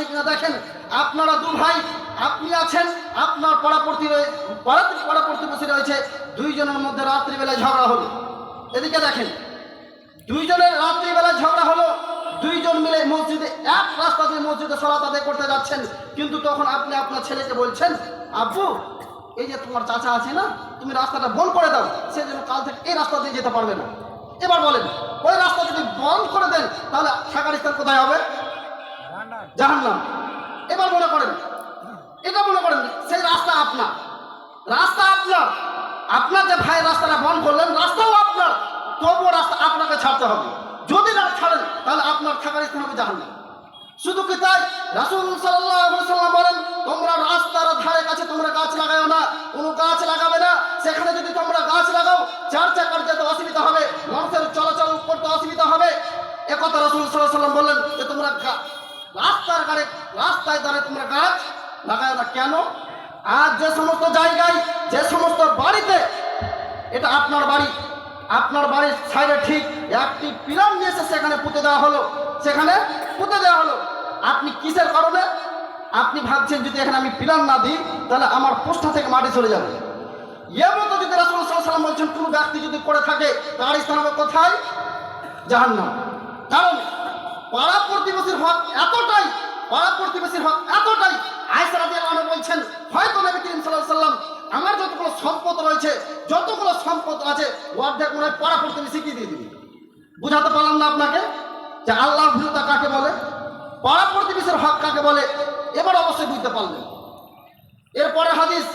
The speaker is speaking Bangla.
আছে কিনা দেখেন। আপনারা দু ভাই, আপনি আছেন, আপনার পাড়াপড়তি রয়ে- পাড়া পাড়া প্রতিবেশী রয়েছে। দুইজনের মধ্যে রাত্রিবেলায় ঝগড়া হলো। এদিকে দেখেন, দুইজনের রাত্রিবেলা ঝগড়া হলো। দুইজন মিলে মসজিদে এক রাস্তা দিয়ে মসজিদে সলাত আদায় করতে যাচ্ছেন। কিন্তু তখন আপনি আপনার ছেলেকে বলছেন, আব্বু, এই যে তোমার চাচা আছে না, তুমি রাস্তাটা বন্ধ করে দাও। সে যেন কাল থেকে এই রাস্তা দিয়ে যেতে পারবে না। এবার বলেন, ওই রাস্তা যদি বন্ধ করে দেন, তাহলে থাকার স্থান কোথায় হবে? জাহান্নাম। এবার মনে করেন এটা মনে করেন, সেই রাস্তা আপনার। রাস্তা আপনার। আপনার যে ভাই রাস্তাটা বন্ধ করলেন, রাস্তাও আপনার। তবুও রাস্তা আপনাকে ছাড়তে হবে। যদি না ছাড়েন, তাহলে আপনার থাকার স্থান হবে জাহান্নাম। শুধু কি তাই? রাসুল সাল্লাম বলেন, তোমরা রাস্তার ধারে কাছে তোমরা গাছ লাগাও না, কোনো গাছ লাগাবে না। সেখানে যদি তোমরা গাছ লাগাও, চার চাকার যেতে অসুবিধা হবে মানুষের চলাচল করতে অসুবিধা হবে। একথা রাসুল সাল্লাহ সাল্লাম বললেন যে, তোমরা রাস্তার গাড়ে, রাস্তায় দাঁড়ে তোমরা গাছ লাগাও না কেন? আর যে সমস্ত জায়গায়, যে সমস্ত বাড়িতে, এটা আপনার বাড়ি, আপনার বাড়ির সাইডে ঠিক একটি পিলার নিয়ে এসে সেখানে পুঁতে দেওয়া হলো। সেখানে পুঁতে দেওয়া হলো। আপনি কিসের কারণে? আপনি ভাবছেন যদি এখানে আমি পিলার না দিই, তাহলে আমার পোস্টা থেকে মাটি চলে যাবে। এর মতো যদি রাসুল সাল্লাম বলছেন, কোনো ব্যক্তি যদি করে থাকে, তার স্থান কোথায়? জাহান্নাম। কারণ পাড়া প্রতিবেশীর হক এতটাই, পাড়া প্রতিবেশীর হক এতটাই। আয়সা রাজি আল্লাহ বলছেন, হয়তো নবী করিম সাল্লাহ সাল্লাম আমার যতগুলো সম্পদ রয়েছে, যতগুলো সম্পদ আছে, অর্ধেক মনে পাড়া প্রতিবেশীকে দিয়ে দিবি? বুঝাতে পারলাম না আপনাকে? যে আল্লাহ ভীরতা কাকে বলে? পাড়া প্রতিবেশীর হক কাকে বলে? এবার অবশ্যই বুঝতে পারলেন। এরপরে হাদিস